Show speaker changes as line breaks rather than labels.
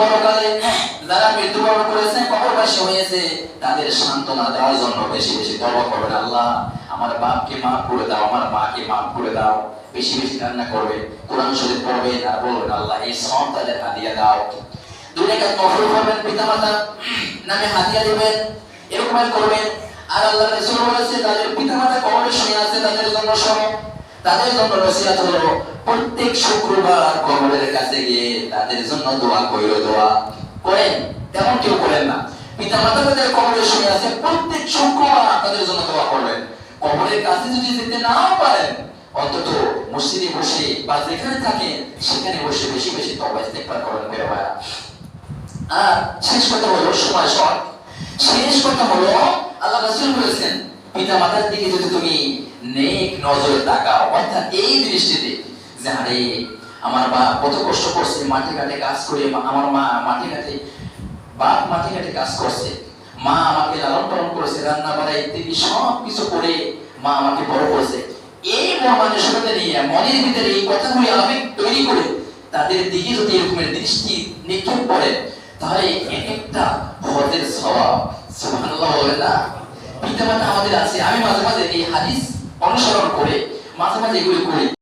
পরকালে যারা মৃত্যুবরণ করেছে কবরবাসী হয়েছে, তাদের সান্ত্বনা দেওয়ার জন্য বেশি বেশি তবা করবেন। আল্লাহ, আমার বাপকে মাফ করে দাও, আমার মাকে মাফ করে দাও। বেশি বেশি কান্না করবে কোরআন শরীফ পড়বেন আর বলবেন, আল্লাহ, এই সব তাদের হাদিয়া দাও। দুনিয়াকে নফল করবেন, পিতামাতা নামে হাদিয়া দিবেন, এরকম করবেন। আর আল্লাহ রাসূল বলেছে, তাদের পিতামাতা কবরে শুয়ে আছে, তাদের জন্য সব তাদের জন্য নসিহত হলো, প্রত্যেক শুক্রবার কবরের কাছে গিয়ে তাদের জন্য দোয়া কইরো, দোয়া করেন। তেমন কেউ করেন না। পিতা মাতা তাদের কবরে শুয়ে আছে, প্রত্যেক শুক্রবার তাদের জন্য দোয়া করবেন। কবরের কাছে যদি যেতে নাও পারেন, অন্তত মসজিদে বসে বা যেখানে থাকেন সেখানে বসে বেশি বেশি তবা ইস্তেগফার করেন বের আর শেষ কথা হলো, সময় শর্ট। শেষ কথা হলো, আল্লাহ রাসূল বলেছেন পিতা মাতার দিকে যদি তুমি নেক নজরে তাকাও। অর্থাৎ এই দৃষ্টিতে যে আমার মা কত কষ্ট করছে, মাঠে ঘাটে কাজ করে আমার মা মাঠে ঘাটে, বাপ মাঠে ঘাটে কাজ করছে, মা আমাকে লালন পালন করেছে, রান্না বাড়া ইত্যাদি সব কিছু করে মা আমাকে বড় করেছে। এই মর্মানুষকতা নিয়ে, মনের ভিতরে এই কথাগুলি আবেগ তৈরি করে তাদের দিকে যদি এরকমের দৃষ্টি নিক্ষেপ করে, তাহলে এক একটা হজের স্বভাব, সুবহানাল্লাহ বলে না? পিতামাতা আমাদের আছে। আমি মাঝে মাঝে এই হাদিস অনুসরণ করে মাঝে মাঝে এগুলি করি